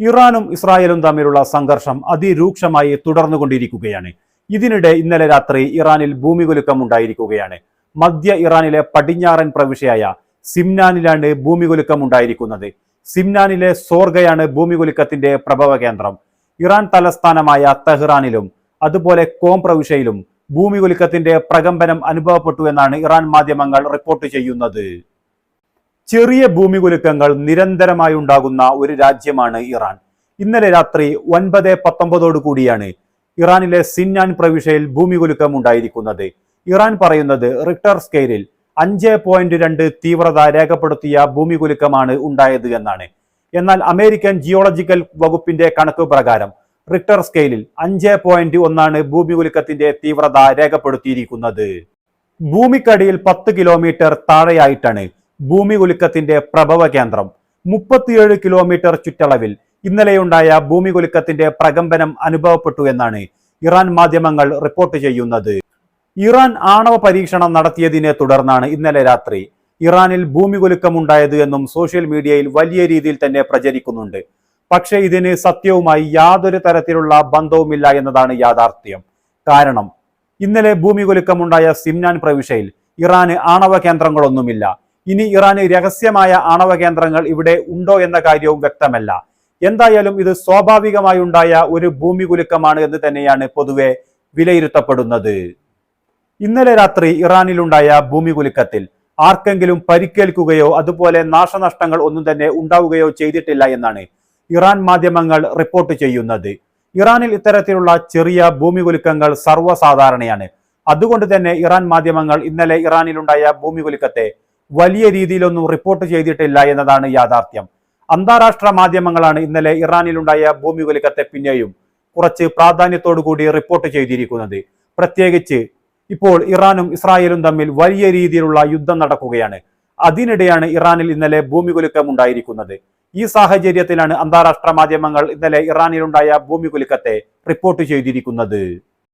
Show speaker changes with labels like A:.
A: ഇറാനും ഇസ്രായേലും തമ്മിലുള്ള സംഘർഷം അതിരൂക്ഷമായി തുടർന്നുകൊണ്ടിരിക്കുകയാണ്. ഇതിനിടെ ഇന്നലെ രാത്രി ഇറാനിൽ ഭൂമികുലുക്കം ഉണ്ടായിരിക്കുകയാണ്. മധ്യ ഇറാനിലെ പടിഞ്ഞാറൻ പ്രവിശ്യയായ സിംനാനിലാണ് ഭൂമികുലുക്കം ഉണ്ടായിരിക്കുന്നത്. സിംനാനിലെ സോർഗയാണ് ഭൂമികുലുക്കത്തിന്റെ പ്രഭവ കേന്ദ്രം. ഇറാൻ തലസ്ഥാനമായ തെഹ്റാനിലും അതുപോലെ കോം പ്രവിശ്യയിലും ഭൂമികുലുക്കത്തിന്റെ പ്രകമ്പനം അനുഭവപ്പെട്ടു എന്നാണ് ഇറാൻ മാധ്യമങ്ങൾ റിപ്പോർട്ട് ചെയ്യുന്നത്. ചെറിയ ഭൂമികുലുക്കങ്ങൾ നിരന്തരമായി ഉണ്ടാകുന്ന ഒരു രാജ്യമാണ് ഇറാൻ. ഇന്നലെ രാത്രി ഒൻപത് പത്തൊമ്പതോടു കൂടിയാണ് ഇറാനിലെ സിന്നാൻ പ്രവിശ്യയിൽ ഭൂമികുലുക്കം ഉണ്ടായിരിക്കുന്നത്. ഇറാൻ പറയുന്നത് റിക്ടർ സ്കെയിലിൽ അഞ്ച് പോയിന്റ് രണ്ട് തീവ്രത രേഖപ്പെടുത്തിയ ഭൂമികുലുക്കമാണ് ഉണ്ടായത് എന്നാണ്. എന്നാൽ അമേരിക്കൻ ജിയോളജിക്കൽ വകുപ്പിന്റെ കണക്ക് പ്രകാരം റിക്ടർ സ്കെയിലിൽ അഞ്ച് പോയിന്റ് ഒന്നാണ് ഭൂമികുലുക്കത്തിന്റെ തീവ്രത രേഖപ്പെടുത്തിയിരിക്കുന്നത്. ഭൂമിക്കടിയിൽ പത്ത് കിലോമീറ്റർ താഴെയായിട്ടാണ് ഭൂമികുലുക്കത്തിന്റെ പ്രഭവ കേന്ദ്രം. മുപ്പത്തിയേഴ് കിലോമീറ്റർ ചുറ്റളവിൽ ഇന്നലെയുണ്ടായ ഭൂമി കുലുക്കത്തിന്റെ പ്രകമ്പനം അനുഭവപ്പെട്ടു എന്നാണ് ഇറാൻ മാധ്യമങ്ങൾ റിപ്പോർട്ട് ചെയ്യുന്നത്. ഇറാൻ ആണവ പരീക്ഷണം നടത്തിയതിനെ തുടർന്നാണ് ഇന്നലെ രാത്രി ഇറാനിൽ ഭൂമി കുലുക്കമുണ്ടായത് എന്നും സോഷ്യൽ മീഡിയയിൽ വലിയ രീതിയിൽ തന്നെ പ്രചരിക്കുന്നുണ്ട്. പക്ഷേ ഇതിന് സത്യവുമായി യാതൊരു തരത്തിലുള്ള ബന്ധവുമില്ല എന്നതാണ് യാഥാർത്ഥ്യം. കാരണം ഇന്നലെ ഭൂമി കുലുക്കമുണ്ടായ സിംനാൻ പ്രവിശ്യയിൽ ഇറാന് ആണവ കേന്ദ്രങ്ങളൊന്നുമില്ല. ഇനി ഇറാന് രഹസ്യമായ ആണവ കേന്ദ്രങ്ങൾ ഇവിടെ ഉണ്ടോ എന്ന കാര്യവും വ്യക്തമല്ല. എന്തായാലും ഇത് സ്വാഭാവികമായി ഉണ്ടായ ഒരു ഭൂമി കുലുക്കമാണ് എന്ന് തന്നെയാണ് പൊതുവെ വിലയിരുത്തപ്പെടുന്നത്. ഇന്നലെ രാത്രി ഇറാനിലുണ്ടായ ഭൂമി കുലുക്കത്തിൽ ആർക്കെങ്കിലും പരിക്കേൽക്കുകയോ അതുപോലെ നാശനഷ്ടങ്ങൾ ഒന്നും തന്നെ ഉണ്ടാവുകയോ ചെയ്തിട്ടില്ല എന്നാണ് ഇറാൻ മാധ്യമങ്ങൾ റിപ്പോർട്ട് ചെയ്യുന്നത്. ഇറാനിൽ ഇത്തരത്തിലുള്ള ചെറിയ ഭൂമി കുലുക്കങ്ങൾ സർവസാധാരണയാണ്. അതുകൊണ്ട് തന്നെ ഇറാൻ മാധ്യമങ്ങൾ ഇന്നലെ ഇറാനിലുണ്ടായ ഭൂമികുലുക്കത്തെ വലിയ രീതിയിലൊന്നും റിപ്പോർട്ട് ചെയ്തിട്ടില്ല എന്നതാണ് യാഥാർത്ഥ്യം. അന്താരാഷ്ട്ര മാധ്യമങ്ങളാണ് ഇന്നലെ ഇറാനിലുണ്ടായ ഭൂമികുലുക്കത്തെ പിന്നെയും കുറച്ച് പ്രാധാന്യത്തോടു കൂടി റിപ്പോർട്ട് ചെയ്തിരിക്കുന്നത്. പ്രത്യേകിച്ച് ഇപ്പോൾ ഇറാനും ഇസ്രായേലും തമ്മിൽ വലിയ രീതിയിലുള്ള യുദ്ധം നടക്കുകയാണ്. അതിനിടെയാണ് ഇറാനിൽ ഇന്നലെ ഭൂമികുലുക്കം ഉണ്ടായിരിക്കുന്നത്. ഈ സാഹചര്യത്തിലാണ് അന്താരാഷ്ട്ര മാധ്യമങ്ങൾ ഇന്നലെ ഇറാനിലുണ്ടായ ഭൂമികുലുക്കത്തെ റിപ്പോർട്ട് ചെയ്തിരിക്കുന്നത്.